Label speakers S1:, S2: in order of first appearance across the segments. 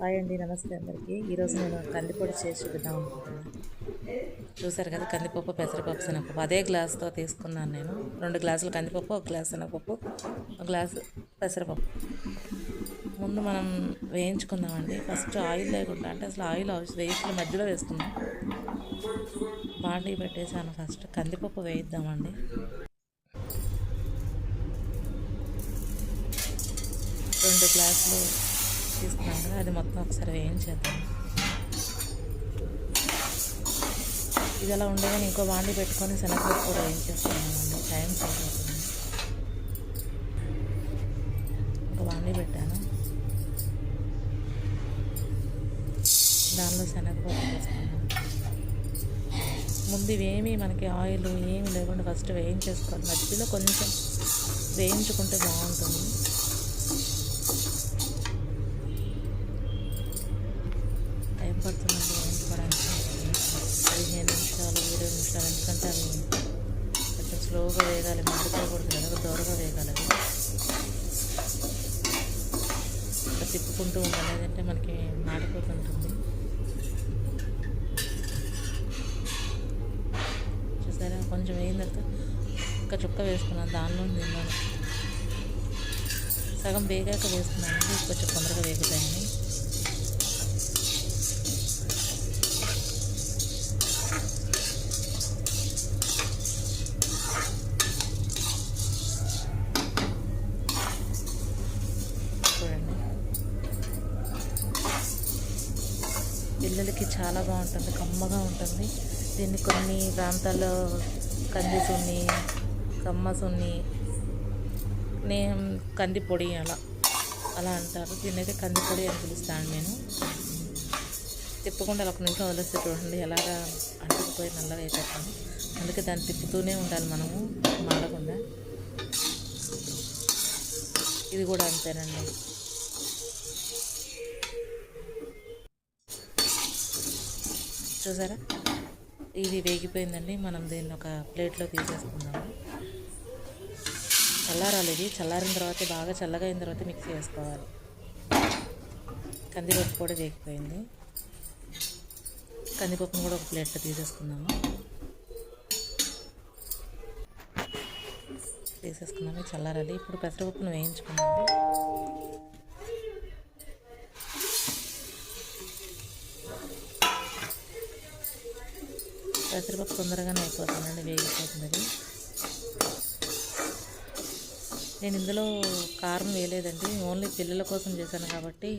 S1: Hi అండి నమస్తే అందరికీ. ఈరోజు నేను కందిపొడి చేసి చూపిద్దాం అనుకుంటున్నాను చూసారు కదా కందిపప్పు పెసరపప్పు శనగపప్పు. అదే గ్లాస్తో తీసుకున్నాను నేను. రెండు గ్లాసులు కందిపప్పు ఒక గ్లాస్ శనగపప్పు ఒక గ్లాసు పెసరపప్పు. ముందు మనం వేయించుకుందామండి. ఫస్ట్ ఆయిల్ లేకుండా అంటే అసలు ఆయిల్ వేయించిన మధ్యలో వేసుకుందాం. బాండీ పెట్టేసాను ఫస్ట్. కందిపప్పు వేయిద్దామండి. రెండు గ్లాసులు తీసుకున్నాం కదా అది మొత్తం ఒకసారి వేయించేద్దాం ఇది అలా ఉండగానే ఇంకో బాండి పెట్టుకొని శనగపప్పు కూడా వేయించేస్తున్నామండి టైం సరిపోతుంది. ఒక బాండి పెట్టాను. దానిలో శనగపప్పు వేసుకున్నాను. ముందు ఇవేమి మనకి ఆయిల్ ఏమి లేకుండా ఫస్ట్ వేయించేసుకోవాలి. మధ్యలో కొంచెం వేయించుకుంటే బాగుంటుంది. ఇట్లా ఉండాలి లేదంటే మనకి మాడిపోతుంటుంది చూసారా? కొంచెం వేయిన తర్వాత ఒక చుక్క వేసుకున్నాను. దానిలో తిన్నాను సగం వేగాక వేసుకున్నాను. కొంచెం తొందరగా వేగుతాయని చూడండి పిల్లలకి చాలా బాగుంటుంది కమ్మగా ఉంటుంది. దీన్ని కొన్ని ప్రాంతాల్లో కంది సున్ని కమ్మ సున్ని నేను కంది పొడి అలా అలా అంటారు. దీన్నైతే కంది పొడి అని పిలుస్తాను నేను. తిప్పకుండా అలా ఒక నిమిషం వదిలేస్తే చూడండి ఎలాగా అంటుకుపోయి నల్లగా అయిపోతాను అందుకే దాన్ని తిప్పుతూనే ఉండాలి మనము మాడకుండా. ఇది కూడా అంతేనండి. చూసారా? ఇది వేగిపోయిందండి. మనం దీన్ని ఒక ప్లేట్లో తీసేసుకుందాము. చల్లారాలి ఇది. చల్లారిన తర్వాత బాగా చల్లగా అయిన తర్వాత మిక్సీ వేసుకోవాలి కందిపప్పు కూడా వేగిపోయింది. కందిపప్పును కూడా ఒక ప్లేట్లో తీసేసుకుందాము. తీసేసుకున్నాము చల్లారాలి. ఇప్పుడు పెసరపప్పును వేయించుకున్నాము పెసరపప్పు తొందరగానే అయిపోతుందండి వేగిపోతుంది. అది నేను ఇందులో కారం వేయలేదండి ఓన్లీ పిల్లల కోసం చేశాను కాబట్టి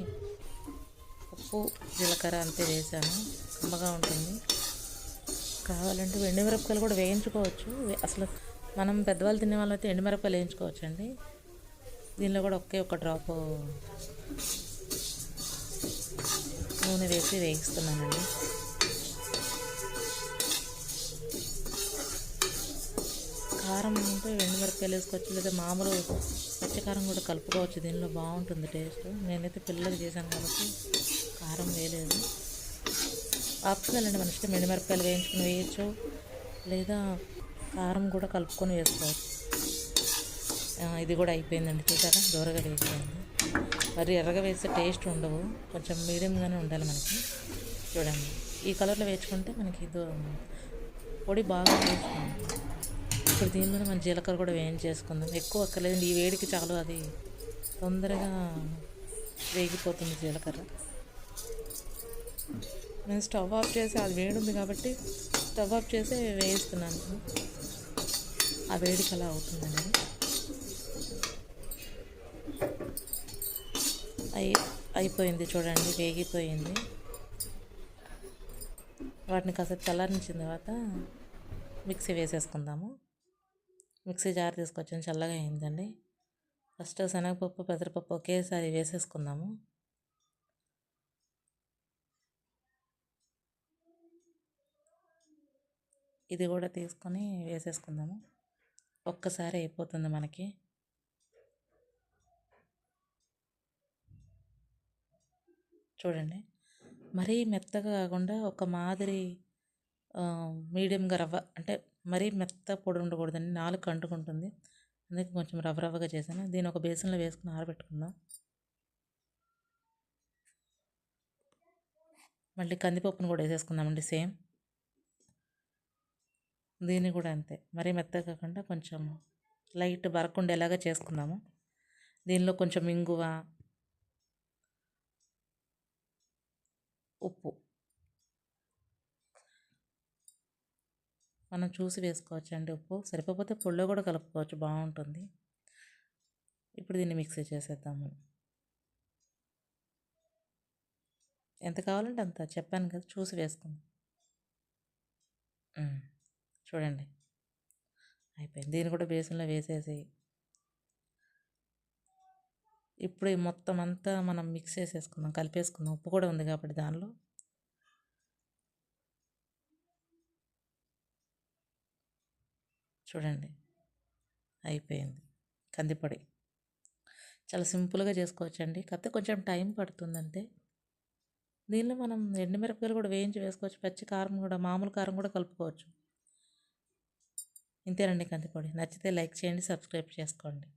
S1: ఉప్పు జీలకర్ర అంతే వేసాను కమ్మగా ఉంటుంది. కావాలంటే ఎండుమిరపకాయలు కూడా వేయించుకోవచ్చు. అసలు మనం పెద్దవాళ్ళు తినే వాళ్ళైతే ఎండుమిరపకాయలు వేయించుకోవచ్చు అండి దీనిలో కూడా ఒకే ఒక డ్రాప్ నూనె వేసి వేయిస్తున్నానండి. కారం ఉంటే ఎండుమిరపకాయలు వేసుకోవచ్చు లేదా మామూలు పచ్చికారం కూడా కలుపుకోవచ్చు. దీనిలో బాగుంటుంది టేస్ట్. నేనైతే పిల్లలకి చేశాను కాబట్టి కారం వేయలేదు. ఆప్షనల్ అండి మన ఇష్టం ఎండుమిరపకాయలు వేయించుకుని వేయచ్చు లేదా కారం కూడా కలుపుకొని వేసుకోవచ్చు. ఇది కూడా అయిపోయిందండి చూసారా? దూరగా వేసిపోయింది మరి ఎర్రగా వేస్తే టేస్ట్ ఉండవు కొంచెం మీడియంగానే ఉండాలి మనకి. చూడండి. ఈ కలర్లో వేసుకుంటే మనకి ఇది పొడి బాగా వేసుకోండి ఇప్పుడు దీనిలో మన జీలకర్ర కూడా వేయించేసుకుందాం. ఎక్కువ అక్కర్లేదండి. ఈ వేడికి చాలు అది తొందరగా వేగిపోతుంది జీలకర్ర. నేను స్టవ్ ఆఫ్ చేసి అది వేడి ఉంది కాబట్టి స్టవ్ ఆఫ్ చేసి వేయిస్తున్నాను. ఆ వేడికి అలా అవుతుందండి. అయి అయిపోయింది చూడండి వేగిపోయింది. వాటిని కాసేపు చల్లారించిన తర్వాత మిక్సీ వేసేసుకుందాము. మిక్సీ జార్ తీసుకొచ్చాను చల్లగా అయిందండి. ఫస్ట్ శనగపప్పు పెసరపప్పు ఒకేసారి వేసేసుకుందాము. ఇది కూడా తీసుకొని వేసేసుకుందాము. ఒక్కసారి అయిపోతుంది మనకి. చూడండి మరీ మెత్తగా కాకుండా ఒక మాదిరి మీడియంగా రవ్వ అంటే మరీ మెత్త పొడి ఉండకూడదండి. నాలుగు అంటుకుంటుంది. అందుకే కొంచెం రవ్వ రవ్వగా చేశాను. దీన్ని ఒక బేసన్లో వేసుకుని ఆరబెట్టుకుందాం. మళ్ళీ కందిపప్పును కూడా వేసేసుకుందామండి. సేమ్. దీన్ని కూడా అంతే. మరీ మెత్తగా కాకుండా కొంచెం లైట్ బరకుండేలాగా చేసుకుందాము. దీనిలో కొంచెం ఇంగువ ఉప్పు మనం చూసి వేసుకోవచ్చు అండి ఉప్పు. సరిపోతే పొడిలో కూడా కలుపుకోవచ్చు బాగుంటుంది. ఇప్పుడు దీన్ని మిక్సీ చేసేద్దాము. ఎంత కావాలంటే అంత చెప్పాను కదా చూసి వేసుకుందాం. చూడండి. అయిపోయింది. దీన్ని కూడా బేసన్లో వేసేసి. ఇప్పుడు ఈ మొత్తం అంతా మనం మిక్స్ చేసేసుకుందాం కలిపేసుకుందాం. ఉప్పు కూడా ఉంది కాబట్టి దానిలో. చూడండి అయిపోయింది. కందిపొడి. చాలా సింపుల్గా చేసుకోవచ్చండి. కాకపోతే కొంచెం టైం పడుతుంది అంతే దీనిలో మనం ఎండుమిరపకాయలు కూడా వేయించి వేసుకోవచ్చు. పచ్చి కారం కూడా మామూలు కారం కూడా కలుపుకోవచ్చు. ఇంతేనండి కందిపొడి. నచ్చితే లైక్ చేయండి సబ్స్క్రైబ్ చేసుకోండి.